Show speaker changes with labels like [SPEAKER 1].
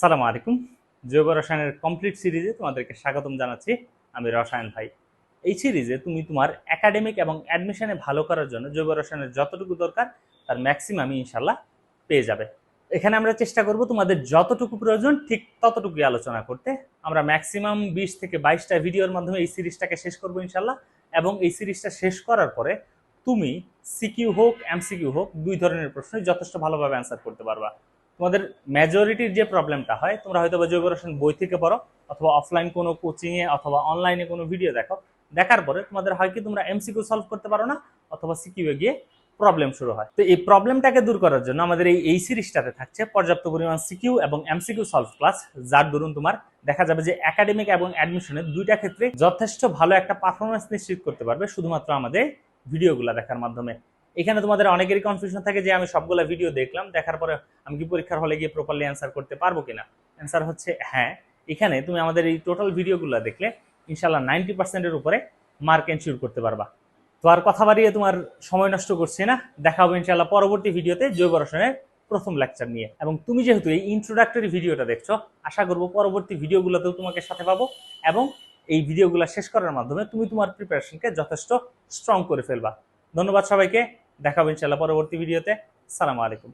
[SPEAKER 1] সালাম আলাইকুম। জৈব রসায়নের কমপ্লিট সিরিজে তোমাদেরকে স্বাগতম জানাচ্ছি। আমি রসায়ন ভাই। এই সিরিজে তুমি তোমার একাডেমিক এবং অ্যাডমিশনে ভালো করার জন্য জৈব রসায়নের যতটুকু দরকার, তার ম্যাক্সিমামই ইনশাল্লাহ পেয়ে যাবে। এখানে আমরা চেষ্টা করব তোমাদের যতটুকু প্রয়োজন, ঠিক ততটুকুই আলোচনা করতে। আমরা ম্যাক্সিমাম বিশ থেকে বাইশটা ভিডিওর মাধ্যমে এই সিরিজটাকে শেষ করব ইনশাল্লাহ এবং এই সিরিজটা শেষ করার পরে তুমি সিকিউ হোক এমসিকিউ হোক, দুই ধরনের প্রশ্নই যথেষ্ট ভালোভাবে অ্যান্সার করতে পারবা। তোমাদের মেজরিটির যে প্রবলেমটা হয়, তোমরা হয়তো বা জৈব রসায়ন বই থেকে পড়ো, অথবা অফলাইন কোনো কোচিংয়ে অথবা অনলাইনে কোনো ভিডিও দেখো। দেখার পরে তোমাদের হয় কি, তোমরা এমসিকিউ সলভ করতে পারো না, অথবা সিকিউ গিয়ে প্রবলেম শুরু হয়। তো এই প্রবলেমটাকে দূর করার জন্য আমাদের এই এই সিরিজটাতে থাকছে পর্যাপ্ত পরিমাণ সিকিউ এবং এমসিকিউ সলভ ক্লাস যার দরুন তোমার দেখা যাবে যে একাডেমিক এবং অ্যাডমিশনের দুইটা ক্ষেত্রে যথেষ্ট ভালো একটা পারফরমেন্স নিশ্চিত করতে পারবে শুধুমাত্র আমাদের ভিডিওগুলো দেখার মাধ্যমে। এখানে তোমাদের অনেকেরই কনফিউশন থাকে যে আমি সবগুলা ভিডিও দেখলাম, দেখার পরে আমি কি পরীক্ষার হলে গিয়ে প্রপারলি অ্যান্সার করতে পারব কিনা? অ্যান্সার হচ্ছে হ্যাঁ। এখানে তুমি আমাদের এই টোটাল ভিডিওগুলো দেখলে ইনশাল্লাহ নাইনটি পার্সেন্টের উপরে মার্ক এনশিওর করতে পারবা। তো আর কথা বাড়িয়ে তোমার সময় নষ্ট করছি না। দেখা হবে ইনশাল্লাহ পরবর্তী ভিডিওতে জৈব রসায়নের প্রথম লেকচার নিয়ে। এবং তুমি যেহেতু এই ইন্ট্রোডাক্টরি ভিডিওটা দেখছ, আশা করব পরবর্তী ভিডিওগুলোতেও তোমাকে সাথে পাবো এবং এই ভিডিওগুলো শেষ করার মাধ্যমে তুমি তোমার প্রিপারেশনকে যথেষ্ট স্ট্রং করে ফেলবা। ধন্যবাদ সবাইকে। দেখা হবে ইনশাল্লাহ পরবর্তী ভিডিওতে। সালাম আলাইকুম।